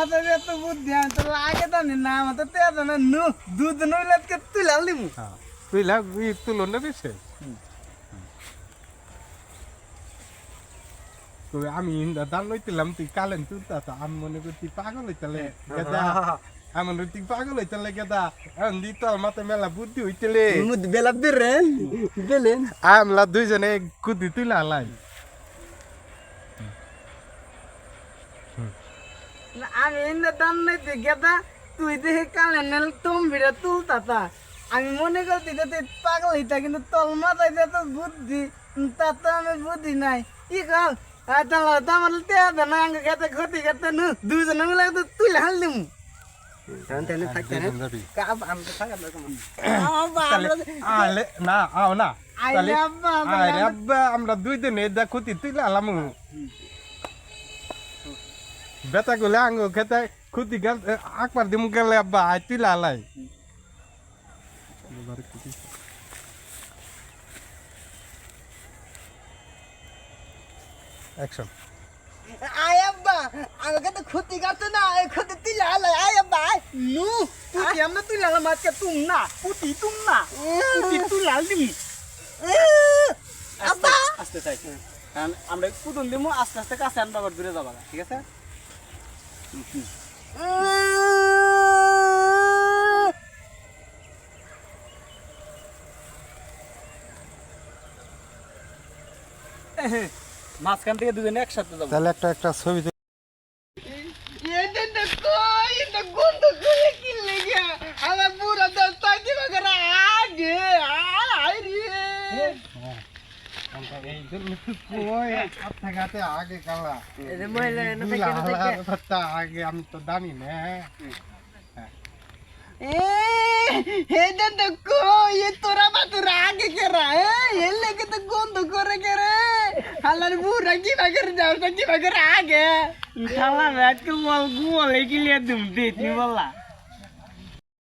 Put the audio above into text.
মাথায় এত বুদ্ধি আমি তো আগে জানি না আমার তো তেজ না নু দুধ নইলে তুই লাল দিমু হ্যাঁ তুই লাগ তুলো না বেশে তো আমি দান লইতেলাম তুই কালেন তুই তা আমি মনে করি তুই পাগল হইতালে গেদা। আমি মনে তুই পাগল হইতালে গেদা। এখন দি তোর মাথায় মেলা বুদ্ধি হইতেলে বেলা বেরেন বেলেন। আমলা দুইজনে কুদি তুই লালাই আমি এনে দাম নাইতে গেদা তুই দেখে কালে নেল ভিড়ে তুলতা তা। আমি মনে করছি যে তুই পাগল হইতা কিন্তু তোর মাথায় যে তোর বুদ্ধি তার তো আমি বুদ্ধি নাই। ই কল তোমার তেজ না আঙ্গে খেতে ক্ষতি খেতে নু। দুইজনে মিলে তো তুই হাল দিমু। আমরা না আও না। আমরা দুই দিন ক্ষতি তুই লালাম বেটা গুলে আঙ্গ খেতে ক্ষতি গেল আকবার দিমু গেলে আব্বা আই তুই লালাই অ্যাকশন আয় আব্বা আমাকে তো ক্ষতি করতো না এই ক্ষতি তুই লাল আয় আব্বা নু তুই কেমন তুই লাল মাছকে তুম না পুতি তুম না পুতি তুই লাল আব্বা আস্তে চাই কারণ আমরা কুতুন দিমু আস্তে আস্তে কাছে আনবা দূরে যাবা ঠিক আছে মাঝখান থেকে দুজনে একসাথে যাব। তাহলে একটা একটা ছবি আমার পুরো দল তাই দিবা করে আগে আয় রে। তোরা তোরা আগে কেরা এ এর তো গন্ধ করে কেরে হালার বুড়া কি বাগের যাও কি বাগের আগে খালা রাত বল গুয়ালে কি দুম দিত বলা